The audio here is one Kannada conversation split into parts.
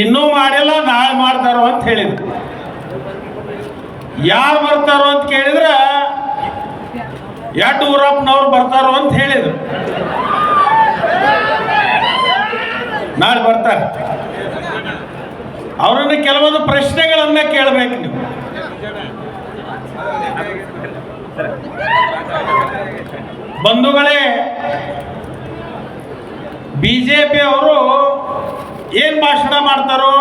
ಇನ್ನೂ ಮಾಡಿಲ್ಲ, ನಾಳೆ ಮಾಡ್ತಾರೋ ಅಂತ ಹೇಳಿದ್ರು. ಯಾರು ಬರ್ತಾರೋ ಅಂತ ಕೇಳಿದ್ರೆ ಎಟ್ ಊರಪ್ಪನವ್ರು ಬರ್ತಾರೋ ಅಂತ ಹೇಳಿದ್ರು. ನಾಳೆ ಬರ್ತಾರೆ. ಅವರನ್ನ ಕೆಲವೊಂದು ಪ್ರಶ್ನೆಗಳನ್ನ ಕೇಳಬೇಕು ನೀವು. ಬಂಧುಗಳೇ ಬಿಜೆಪಿ ಅವರು ಏನ್ ಭಾಷಣ ಮಾಡ್ತಾರೋ?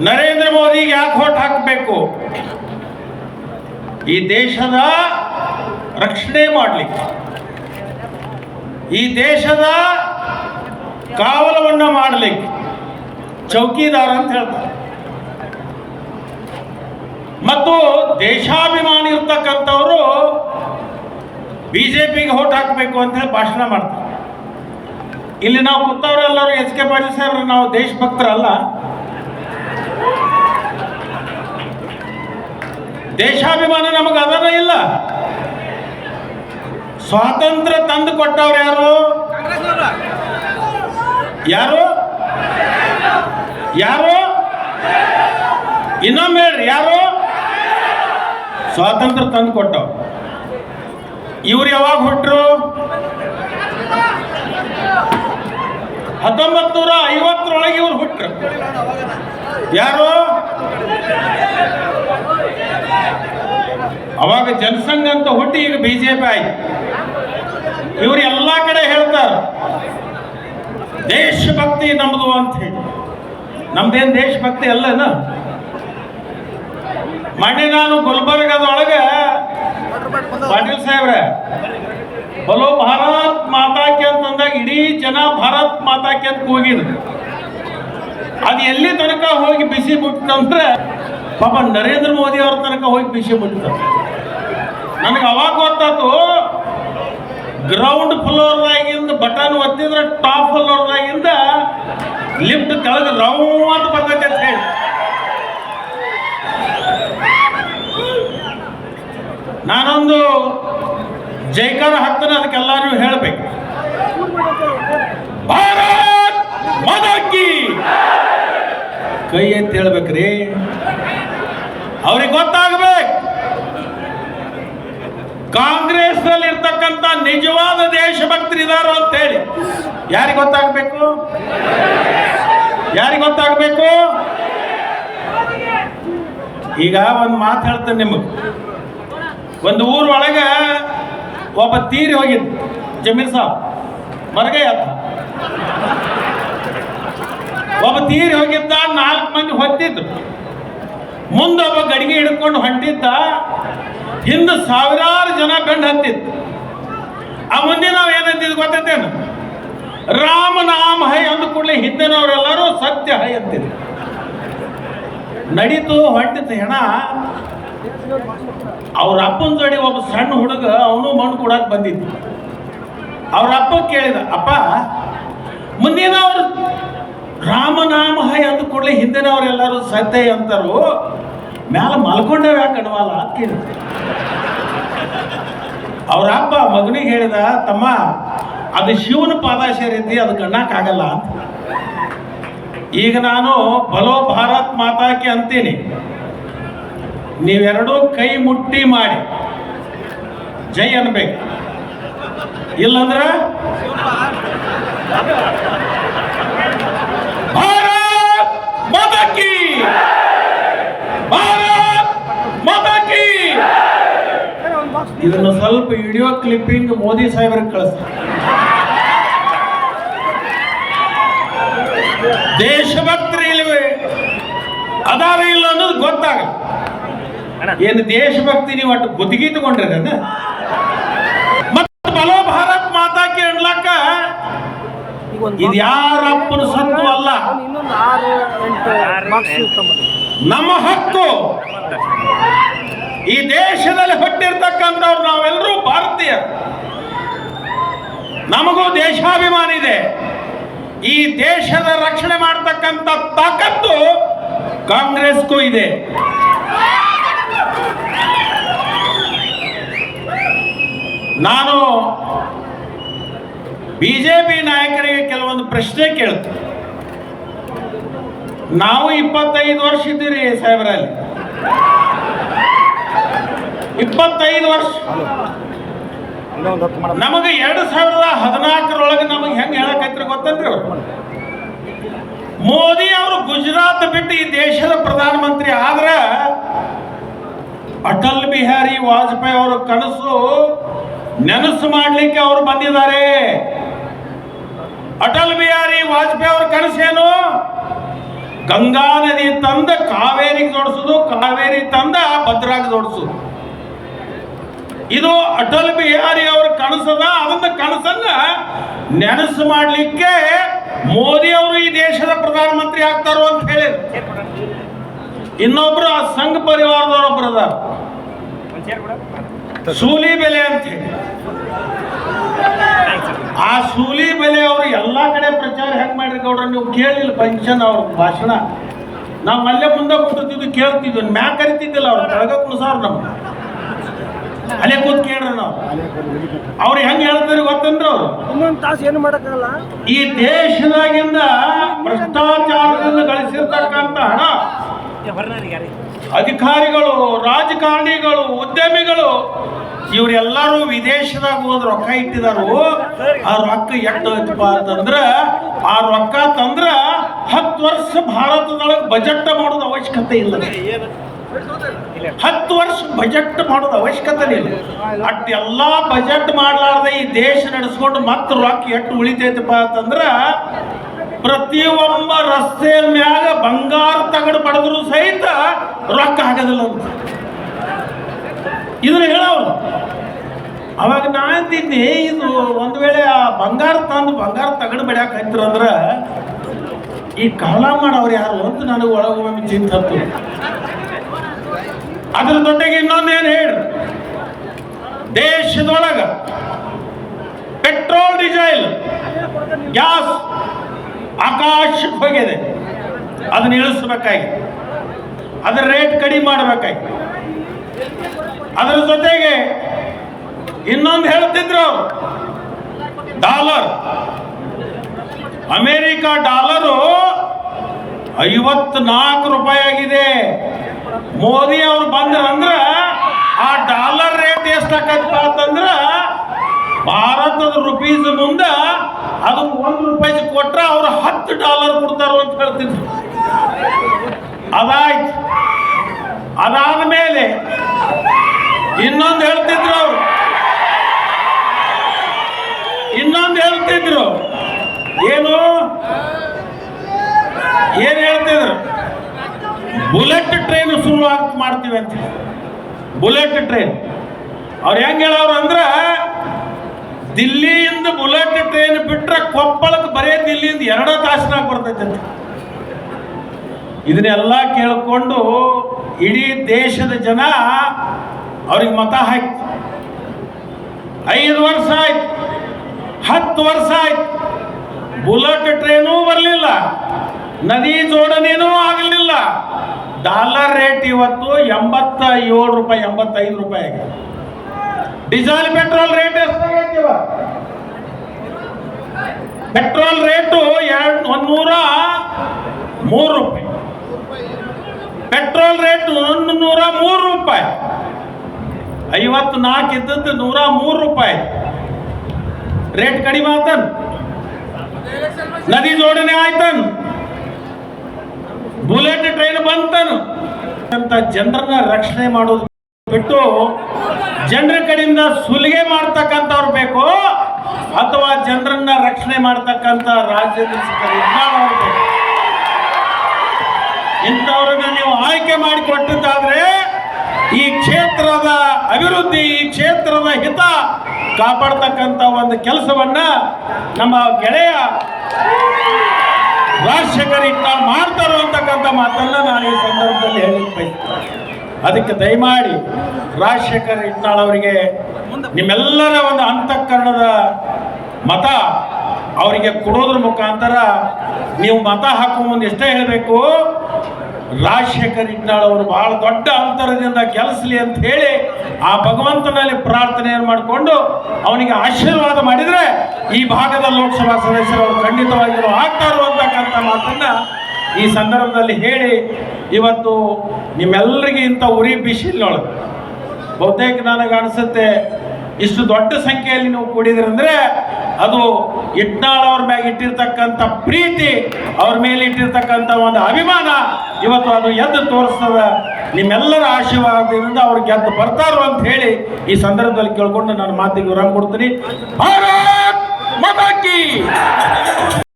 ನರೇಂದ್ರ ಮೋದಿಗೆ ಯಾಕೆ ಹೊಟ್ಟು ಹಾಕಬೇಕು? ಈ ದೇಶದ ರಕ್ಷಣೆ ಮಾಡಲಿಕ್ಕೆ. ಈ ದೇಶದ ಕಾವಲವನ್ನ ಮಾಡಲಿಕ್ಕೆ. ಚೌಕಿದಾರ ಅಂತ ಹೇಳ್ತಾರೆ. ಮತ್ತು ದೇಶಾಭಿಮಾನಿ ಇರ್ತಕ್ಕಂಥವರು ಬಿಜೆಪಿಗೆ ಹೋಟ್ ಹಾಕಬೇಕು ಅಂತ ಹೇಳಿ ಭಾಷಣ ಮಾಡ್ತಾರೆ. ಇಲ್ಲಿ ನಾವು ಕೂತವರೆಲ್ಲರೂ ಎಚ್ ಕೆ ಪಾಟೀಲ್ ಸರ್ ನಾವು ದೇಶಭಕ್ತರಲ್ಲ. ದೇಶಾಭಿಮಾನ ನಮಗೆ ಅದನ್ನ ಇಲ್ಲ. ಸ್ವಾತಂತ್ರ್ಯ ತಂದು ಕೊಟ್ಟವ್ರು ಯಾರು? ಯಾರು? ಯಾರು? ಇನ್ನೊಮ್ಮೆ ಹೇಳ್ರಿ, ಯಾರು? ಸ್ವಾತಂತ್ರ್ಯ ತಂದು ಕೊಟ್ಟವ್ರು. ಇವ್ರು ಯಾವಾಗ ಹುಟ್ಟರು ಹತ್ತೊಂಬತ್ತು ನೂರ ಐವತ್ತರೊಳಗೆ ಇವ್ರು ಹುಟ್ಟರು ಯಾರು? ಅವಾಗ ಜನಸಂಘ ಅಂತ ಹುಟ್ಟಿ ಈಗ ಬಿಜೆಪಿ ಆಯ್ತು. ಇವ್ರು ಎಲ್ಲ ಕಡೆ ಹೇಳ್ತಾರ, ದೇಶಭಕ್ತಿ ನಮ್ದು ಅಂತ ಹೇಳಿ. ನಮ್ದೇನ್ ದೇಶಭಕ್ತಿ ಅಲ್ಲನ? ಮೊನ್ನೆ ನಾನು ಗುಲ್ಬರ್ಗದೊಳಗೆ ಪಾಟೀಲ್ ಸಾಹೇಬ್ರೆ, ಬಲೋ ಇಡೀ ಜನ ಭಾರತ್ ಮಾತಾಕೆ ಅಂತ ಹೋಗಿದ್ರು ಅದು ಎಲ್ಲಿ ತನಕ ಹೋಗಿ ಬಿಸಿ ಮುಟ್ಟಂದ್ರೆ ಪಾಪ ನರೇಂದ್ರ ಮೋದಿ ಅವ್ರ ತನಕ ಹೋಗಿ ಬಿಸಿ ಮುಟ್ಟ ನನಗೆ ಅವಾಗ ಗೊತ್ತಾತು ಗ್ರೌಂಡ್ ಫ್ಲೋರ್ದಾಗಿಂದ ಬಟನ್ ಒತ್ತಿದ್ರೆ ಟಾಪ್ ಫ್ಲೋರ್ದಾಗಿಂದ ಲಿಫ್ಟ್ ಕೆಳಗೆ ರೌ ಅಂತ ಬರ್ತೈತೆ ಅಂತ ಹೇಳಿ. ನಾನೊಂದು ಜೈಕಾರ ಹತ್ತನ ಅದಕ್ಕೆಲ್ಲ ನೀವು ಹೇಳಬೇಕು. ಭಾರತ್ ಮದಕಿ ಕೈ ಅಂತ ಹೇಳ್ಬೇಕ್ರಿ. ಅವ್ರಿಗೆ ಗೊತ್ತಾಗ್ಬೇಕು. ಕಾಂಗ್ರೆಸ್ನಲ್ಲಿ ಇರ್ತಕ್ಕಂತ ನಿಜವಾದ ದೇಶಭಕ್ತರು ಇದಾರು ಅಂತ ಹೇಳಿ. ಯಾರಿಗೆ ಗೊತ್ತಾಗ್ಬೇಕು? ಯಾರಿಗೆ ಗೊತ್ತಾಗ್ಬೇಕು? ಈಗ ಒಂದು ಮಾತು ಹೇಳ್ತೇನೆ ನಿಮಗೆ. ಒಂದು ಊರೊಳಗೆ ಒಬ್ಬ ತೀರಿ ಹೋಗಿದ್ದು ಜಮೀರ್ ಸಾಬ್. ಆತ ಒಬ್ಬ ತೀರಿ ಹೋಗಿದ್ದ, ನಾಲ್ಕು ಮಂದಿ ಹೊತ್ತಿದ್ರು. ಮುಂದೆ ಒಬ್ಬ ಗಡಿಗೆ ಹಿಡ್ಕೊಂಡು ಹೊಂಟಿದ್ದ, ಹಿಂದೆ ಸಾವಿರಾರು ಜನ ಕಂಡು ಹತ್ತಿತ್ತು ಆ ಮುಂದೆ ನಾವು ಏನಂತಿದ್ ಗೊತ್ತೇನು ರಾಮ ನಾಮ ಹೈ ಅಂದ ಕೂಡಲೇ ಹಿಂದಿನವರೆಲ್ಲರೂ ಸತ್ಯ ಹೈ ಅಂತಿದ್ರು. ನಡೀತು ಹೊಂಟಿತ್ತು ಹೆಣ. ಅವ್ರ ಅಪ್ಪನ ಜೋಡಿ ಒಬ್ಬ ಸಣ್ಣ ಹುಡುಗ, ಅವನು ಮಣ್ಣು ಕೊಡಕ್ಕೆ ಬಂದಿದ್ದು. ಅವ್ರ ಅಪ್ಪ ಕೇಳಿದ, ಅಪ್ಪ, ಮುಂದಿನವ್ರು ರಾಮನಾಮ ಎಂದು ಅಂದ ಹಿಂದಿನ ಅವರೆಲ್ಲರೂ ಸತ್ಯ ಅಂತಾರು ಮ್ಯಾಲ ಮಲ್ಕೊಂಡೇವ್ ಯಾಕೆ ಅಂತ ಕೇಳಿದ. ಅವ್ರ ಅಪ್ಪ ಮಗನಿಗೆ ಹೇಳಿದ, ತಮ್ಮ, ಅದು ಶಿವನ ಪಾದ ಸೇರಿದ್ದಿ ಅದು ಕಣ್ಣಕ್ಕಾಗಲ್ಲ ಅಂತ. ಈಗ ನಾನು ಬಲೋ ಭಾರತ್ ಮಾತಾಕೆ ಅಂತೀನಿ. ನೀವೆರಡೂ ಕೈ ಮುಟ್ಟಿ ಮಾಡಿ. ಜೈ ಅನ್ಬೇಕು. ಇಲ್ಲಂದ್ರ? ಭಾರತ್ ಮದಕಿ ಭಾರತ್ ಮದಕಿ ಇದನ್ನು ಸ್ವಲ್ಪ ವಿಡಿಯೋ ಕ್ಲಿಪ್ಪಿಂಗ್ ಮೋದಿ ಸಾಹೇಬ್ರಿಗೆ ಕಳಿಸ್ತಾರೆ ದೇಶಭಕ್ತರು ಇಲ್ವೇ? ಅದಾರ ಇಲ್ಲ ಅನ್ನೋದು ಗೊತ್ತಾಗಲ್ಲ. ಏನು ದೇಶಭಕ್ತಿ ನೀವು ಅಟ್ಟು ಗುತ್ತಿಗೆ ತಗೊಂಡ್ರೆ ಇದು ಯಾರಪ್ಪನ ಸತ್ತು ಅಲ್ಲ. ನಮ್ಮ ಹಕ್ಕು. ಈ ದೇಶದಲ್ಲಿ ಹುಟ್ಟಿರ್ತಕ್ಕಂಥವ್ರು ನಾವೆಲ್ಲರೂ ಭಾರತೀಯ. ನಮಗೂ ದೇಶಾಭಿಮಾನ ಇದೆ. ಈ ದೇಶದ ರಕ್ಷಣೆ ಮಾಡ್ತಕ್ಕಂಥ ತಾಕತ್ತು ಕಾಂಗ್ರೆಸ್ಗೂ ಇದೆ. ನಾನು ಬಿಜೆಪಿ ನಾಯಕರಿಗೆ ಕೆಲವೊಂದು ಪ್ರಶ್ನೆ ಕೇಳ್ತಾರೆ ನಾವು ಇಪ್ಪತ್ತೈದು ವರ್ಷ ಇದ್ದೀರಿ ಸಾಹೇಬರಲ್ಲಿ. ಇಪ್ಪತ್ತೈದು ವರ್ಷ. ನಮಗೆ ಎರಡು ಸಾವಿರದ ಹದಿನಾಲ್ಕರೊಳಗೆ ನಮಗೆ ಹೆಂಗೆ ಹೇಳಕೈತ್ರಿ ಗೊತ್ತನ್ರಿ ಅವ್ರು? ಮೋದಿ ಅವರು ಗುಜರಾತ್ ಬಿಟ್ಟು ಈ ದೇಶದ ಪ್ರಧಾನಮಂತ್ರಿ ಆದ್ರ ಅಟಲ್ ಬಿಹಾರಿ ವಾಜಪೇಯಿ ಅವರ ಕನಸು ನೆನಸು ಮಾಡಲಿಕ್ಕೆ ಅವರು ಬಂದಿದ್ದಾರೆ. ಅಟಲ್ ಬಿಹಾರಿ ವಾಜಪೇಯಿ ಅವ್ರ ಕನಸೇನು ಗಂಗಾ ನದಿ ತಂದ ಕಾವೇರಿಗೆ ಜೋಡಿಸೋದು, ಕಾವೇರಿ ತಂದ ಭದ್ರಾಗ ಜೋಡಿಸೋದು. ಇದು ಅಟಲ್ ಬಿಹಾರಿ ಅವರ ಕನಸದ, ಅದನ್ನ ಕನಸನ್ನ ನೆನಸು ಮಾಡಲಿಕ್ಕೆ ಮೋದಿ ಅವರು ಈ ದೇಶದ ಪ್ರಧಾನಮಂತ್ರಿ ಆಗ್ತಾರೋ ಅಂತ ಹೇಳಿದ್ರು. ಇನ್ನೊಬ್ರು ಆ ಸಂಘ ಪರಿವಾರದವರೊಬ್ರು ಅದಾರ. ಸೂಲಿ ಬೆಲೆ ಅಂತ ಹೇಳಿ. ಆ ಸೂಲಿ ಬೆಲೆ ಅವರು ಎಲ್ಲ ಕಡೆ ಪ್ರಚಾರ ಹೆಂಗ್ ಮಾಡ್ರಿ ಗೌಡ್ರ ನೀವು ಕೇಳಿಲ್ಲ ಪಂಚನ್ ಅವ್ರ ಭಾಷಣ. ನಾವು ಅಲ್ಲೇ ಮುಂದೆ ಕೂತಿದ್ದು ಕೇಳ್ತಿದ್ವಿ ಮ್ಯಾ ಕರಿತಿದ್ದಿಲ್ಲ ಅವ್ರು ಕೆಳಗ ಕುಣಸಾರ ನಮ್ಗೆ. ಅಲ್ಲೇ ಕೂತ್ ಕೇಳ್ರಿ ನಾವು. ಅವ್ರು ಹೆಂಗ್ ಹೇಳ್ತಾರೆ ಗೊತ್ತಂದ್ರ ಇನ್ನೊಂದು ತಾಸು ಏನು ಮಾಡಕ್ಕಾಗಲ್ಲ. ಈ ದೇಶದಾಗಿಂದ ಭ್ರಷ್ಟಾಚಾರದಿಂದ ಗಳಿಸಿರ್ತಕ್ಕಂಥ ಹಣ. ಅಧಿಕಾರಿಗಳು, ರಾಜಕಾರಣಿಗಳು, ಉದ್ಯಮಿಗಳು, ಇವರೆಲ್ಲರೂ ವಿದೇಶದಾಗ ಹೋದ್ ರೊಕ್ಕ ಇಟ್ಟಿದಾರು. ಆ ರೊಕ್ಕ ಎಷ್ಟು ಐತಪ್ಪ ಅಂತಂದ್ರ, ಆ ರೊಕ್ಕ ತಂದ್ರ ಹತ್ತು ವರ್ಷ ಭಾರತದೊಳಗೆ ಬಜೆಟ್ ಮಾಡೋದು ಅವಶ್ಯಕತೆ ಇಲ್ಲ. ಹತ್ತು ವರ್ಷ ಬಜೆಟ್ ಮಾಡೋದು ಅವಶ್ಯಕತೆ ಇಲ್ಲ. ಅಟ್ ಎಲ್ಲಾ ಬಜೆಟ್ ಮಾಡ್ಲಾರ್ದೆ ಈ ದೇಶ ನಡೆಸ್ಕೊಂಡು ಮತ್ತೆ ರೊಕ್ಕ ಎಷ್ಟು ಉಳಿತೈತಪ್ಪ ಅಂತಂದ್ರ ಪ್ರತಿಯೊಬ್ಬ ರಸ್ತೆ ಮ್ಯಾಗ ಬಂಗಾರ ತಗಡು ಪಡೆದ್ರು ಸಹಿತ ರೊಕ್ಕ ಹಾಕೋದಿಲ್ಲ ಅಂತ ಇದನ್ನ ಹೇಳೋರು ಅವಾಗ ನಾ ಅಂತಿದ್ದೆ ಇದು ಒಂದು ವೇಳೆ ಆ ಬಂಗಾರ ತಂದು ಬಂಗಾರ ತಗಡು ಬಡ್ಯಾಕ ಅಂದ್ರ ಈ ಕಾಲ ಮಾಡವ್ರು ಯಾರು ಅಂತ ನನಗೆ ಒಳಗೊಮ್ಮೆ ಚಿಂತತ್ತು ಅದ್ರ ಜೊತೆಗೆ ಇನ್ನೊಂದೇನು ಹೇಳಿ? ದೇಶದೊಳಗ ಪೆಟ್ರೋಲ್ ಡೀಸೆಲ್ ಗ್ಯಾಸ್ ಆಕಾಶಕ್ಕೆ ಹೋಗಿದೆ. ಅದನ್ನ ಇಳಿಸ್ಬೇಕಾಗಿ ಅದರ ರೇಟ್ ಕಡಿಮೆ ಮಾಡಬೇಕಾಗಿ ಅದರ ಜೊತೆಗೆ ಇನ್ನೊಂದು ಹೇಳ್ತಿದ್ರು. ಡಾಲರ್. ಅಮೇರಿಕ ಡಾಲರು ಐವತ್ನಾಲ್ಕು ರೂಪಾಯಿ ಆಗಿದೆ. ಮೋದಿ ಅವ್ರು ಬಂದ್ರಂದ್ರ ಆ ಡಾಲರ್ ರೇಟ್ ಎಷ್ಟಾಗತ್ತಂದ್ರ ಅಂತಂದ್ರ ಭಾರತದ ರುಪೀಸ್ ಮುಂದೆ ಅದು ಒಂದು ರೂಪಾಯಿ ಕೊಟ್ರೆ ಅವ್ರು ಹತ್ತು ಡಾಲರ್ ಕೊಡ್ತಾರೋ ಅಂತ ಹೇಳ್ತಿದ್ರು ಅದಾಯ್ತು. ಅದಾದ ಮೇಲೆ ಇನ್ನೊಂದು ಹೇಳ್ತಿದ್ರು ಅವರು. ಇನ್ನೊಂದು ಹೇಳ್ತಿದ್ರು ಏನು? ಏನು ಹೇಳ್ತಿದ್ರು? ಬುಲೆಟ್ ಟ್ರೈನ್ ಶುರು ಮಾಡ್ತೀವಿ ಅಂತ ಬುಲೆಟ್ ಟ್ರೈನ್. ಅವ್ರು ಹೆಂಗ್ ಹೇಳೋರು ಅಂದ್ರ ದಿಲ್ಲಿಯಿಂದ ಬುಲೆಟ್ ಟ್ರೈನ್ ಬಿಟ್ರೆ ಕೊಪ್ಪಳಕ್ಕೆ ಬರೇ ದಿಲ್ಲಿಯಿಂದ ಎರಡೋ ತಾಸಿನಾಗ ಬರ್ತೈತೆ ಇದನ್ನೆಲ್ಲ ಕೇಳಿಕೊಂಡು ಇಡೀ ದೇಶದ ಜನ ಅವ್ರಿಗೆ ಮತ ಹಾಕಿ. ಐದು ವರ್ಷ ಆಯ್ತು, ಹತ್ತು ವರ್ಷ ಆಯ್ತು. ಬುಲೆಟ್ ಟ್ರೈನೂ ಬರಲಿಲ್ಲ, ನದಿ ಜೋಡಣೆನೂ ಆಗಲಿಲ್ಲ. ಡಾಲರ್ ರೇಟ್ ಇವತ್ತು ಎಂಬತ್ತ ಏಳು ರೂಪಾಯಿ, ಎಂಬತ್ತೈದು ರೂಪಾಯಿ ಆಗಿದೆ. Diesel petrol rate? Petrol rate ಎರಡು, ಒಂದು ಮೂರು ರೂಪಾಯಿ. ಪೆಟ್ರೋಲ್ ರೇಟ್ ಒಂದು ನೂರ ಮೂರು ರೂಪಾಯಿ. ಐವತ್ತು ನಾಲ್ಕು ಇದ್ದದ್ದು ನೂರ ಮೂರು ರೂಪಾಯಿ. ರೇಟ್ ಕಡಿಮೆ ಆತನ್? ನದಿ ಜೋಡಣೆ ಆಯ್ತನ್? ಬುಲೆಟ್ ಟ್ರೈನ್ ಬಂತನು? ಅಂತ ಜನರನ್ನ ರಕ್ಷಣೆ ಮಾಡೋದು ಬಿಟ್ಟು ಜನರ ಕಡೆಯಿಂದ ಸುಲಿಗೆ ಮಾಡ್ತಕ್ಕಂಥವ್ರು ಬೇಕು, ಅಥವಾ ಜನರನ್ನ ರಕ್ಷಣೆ ಮಾಡ್ತಕ್ಕಂಥ ರಾಜ್ಯದ ಇಂಥವ್ರನ್ನ ನೀವು ಆಯ್ಕೆ ಮಾಡಿ ಕೊಟ್ಟಿದ್ದಾದ್ರೆ, ಈ ಕ್ಷೇತ್ರದ ಅಭಿವೃದ್ಧಿ, ಈ ಕ್ಷೇತ್ರದ ಹಿತ ಕಾಪಾಡ್ತಕ್ಕಂಥ ಒಂದು ಕೆಲಸವನ್ನ ನಮ್ಮ ಗೆಳೆಯ ರಾಜಶೇಖರ್ ಇಟ್ಟ ಮಾಡ್ತಾರೋ ಅಂತಕ್ಕಂಥ ಮಾತನ್ನ ನಾನು ಈ ಸಂದರ್ಭದಲ್ಲಿ ಹೇಳಿ ಬಯಸ್ತೇನೆ. ಅದಕ್ಕೆ ದಯಮಾಡಿ ರಾಜಶೇಖರ್ ಇಟ್ನಾಳ್ ಅವರಿಗೆ ನಿಮ್ಮೆಲ್ಲರ ಒಂದು ಅಂತಃಕರಣದ ಮತ ಅವರಿಗೆ ಕೊಡೋದ್ರ ಮುಖಾಂತರ ನೀವು ಮತ ಹಾಕೋ ಮುಂದೆ ಎಷ್ಟೇ ಹೇಳಬೇಕು, ರಾಜಶೇಖರ್ ಇಟ್ನಾಳ್ ಅವರು ಬಹಳ ದೊಡ್ಡ ಅಂತರದಿಂದ ಕೆಲಸಲಿ ಅಂತ ಹೇಳಿ ಆ ಭಗವಂತನಲ್ಲಿ ಪ್ರಾರ್ಥನೆಯನ್ನು ಮಾಡಿಕೊಂಡು ಅವನಿಗೆ ಆಶೀರ್ವಾದ ಮಾಡಿದರೆ ಈ ಭಾಗದ ಲೋಕಸಭಾ ಸದಸ್ಯರು ಖಂಡಿತವಾಗಿಯೂ ಆಗ್ತಾರೋ ಅಂತಕ್ಕಂಥ ಮಾತನ್ನ ಈ ಸಂದರ್ಭದಲ್ಲಿ ಹೇಳಿ, ಇವತ್ತು ನಿಮ್ಮೆಲ್ಲರಿಗೆ ಇಂಥ ಉರಿ ಬಿಸಿಲಿನೊಳಗೆ ಬಹುತೇಕ ನನಗೆ ಅನಿಸುತ್ತೆ, ಇಷ್ಟು ದೊಡ್ಡ ಸಂಖ್ಯೆಯಲ್ಲಿ ನೀವು ಕೂಡಿದ್ರಂದ್ರೆ ಅದು ಇಟ್ನಾಳ್ ಅವ್ರ ಮ್ಯಾಗ ಇಟ್ಟಿರ್ತಕ್ಕಂಥ ಪ್ರೀತಿ, ಅವ್ರ ಮೇಲೆ ಇಟ್ಟಿರ್ತಕ್ಕಂಥ ಒಂದು ಅಭಿಮಾನ ಇವತ್ತು ಅದು ಎದ್ದು ತೋರಿಸ್ತದೆ. ನಿಮ್ಮೆಲ್ಲರ ಆಶೀರ್ವಾದದಿಂದ ಅವ್ರು ಗೆದ್ದು ಬರ್ತಾರೋ ಅಂತ ಹೇಳಿ ಈ ಸಂದರ್ಭದಲ್ಲಿ ಕೇಳ್ಕೊಂಡು ನನ್ನ ಮಾತಿಗೆ ವಿರಾಮ ಕೊಡ್ತೀನಿ. ಭಾರತ್